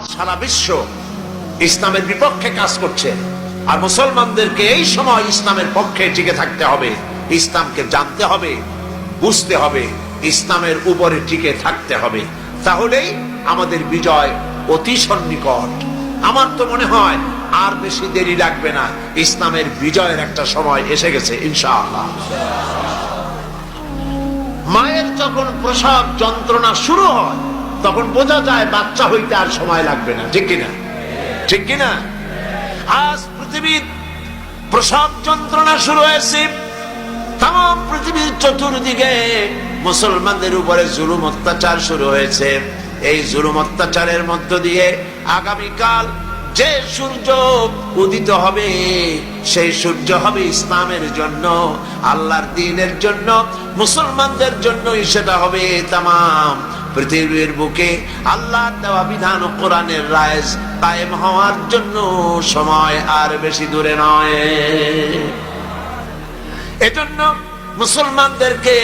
আজ সারা বিশ্ব ইসলামের বিপক্ষে কাজ করছে। আর মুসলমানদেরকে এই সময় ইসলামের পক্ষে টিকে থাকতে হবে। ইসলামকে জানতে হবে, বুঝতে হবে, ইসলামের উপরে টিকে থাকতে হবে। তাহলেই আমাদের বিজয় অতি সন্নিকট। আমার তো মনে হয় আর বেশি দেরি লাগবে না। ইসলামের বিজয়ের একটা সময় এসে গেছে, ইনশাআল্লাহ। মায়ের যখন প্রসব যন্ত্রণা শুরু হয় তখন বোঝা যায় বাচ্চা হইতে আর সময় লাগবে না। ঠিক কিনা? ঠিক কিনা? আজ পৃথিবীর প্রসব যন্ত্রণা শুরু হয়েছে। তাম পৃথিবীর চতুর্দিকে মুসলমানদের উপরে জুলুম অত্যাচার শুরু হয়েছে। এই জুলুম অত্যাচারের মধ্য দিয়ে আগামীকাল যে সূর্য উদিত হবে, সেই সূর্য হবে ইসলামের জন্য, আল্লাহর দিনের জন্য, মুসলমানদের জন্যই সেটা হবে তামাম। পৃথিবীর বুকে আল্লাহর দেওয়া বিধান কোরআনের রায় কায়েম হওয়ার জন্য সময় আর বেশি দূরে নয়। এজন্য মুসলমানদেরকে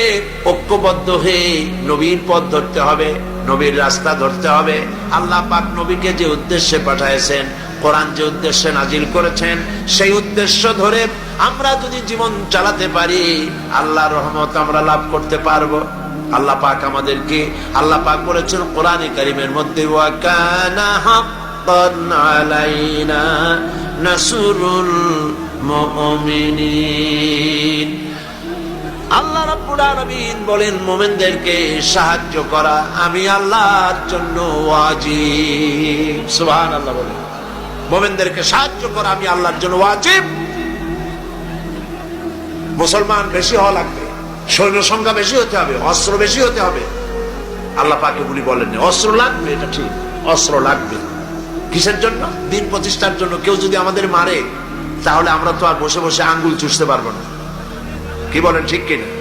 ঐক্যবদ্ধ হয়ে নবীর পথ ধরতে হবে, নবীর রাস্তা ধরতে হবে। আল্লাহ পাক নবীকে যে উদ্দেশ্যে পাঠাইছেন কোরআন যে উদ্দেশ্যে নাজিল করেছেন, সেই উদ্দেশ্য ধরে আমরা যদি জীবন চালাতে পারি আল্লাহ রহমত আমরা লাভ করতে পারব। আল্লাহ পাক আমাদেরকে, আল্লাহ পাক বলেছেন, কোরআনে কারিমের মধ্যে নাসরুল আল্লাহ বলেন, মোমেনদেরকে সাহায্য করা আমি আল্লাহর জন্য ওয়াজিব। সুবহানাল্লাহ বলেন। মোমেনদেরকে সাহায্য করা আমি আল্লাহর জন্য ওয়াজিব। মুসলমান বেশি হওয়া লাগবে। সৈন্য সংখ্যা বেশি হতে হবে, অস্ত্র বেশি হতে হবে। আল্লাহ পাকে বলি বলেন অস্ত্র লাগবে, এটা ঠিক, অস্ত্র লাগবে। কিসের জন্য? দিন প্রতিষ্ঠার জন্য। কেউ যদি আমাদের মারে, তাহলে আমরা তো আর বসে বসে আঙ্গুল চুষতে পারব না। কি বলেন, ঠিক কিনা?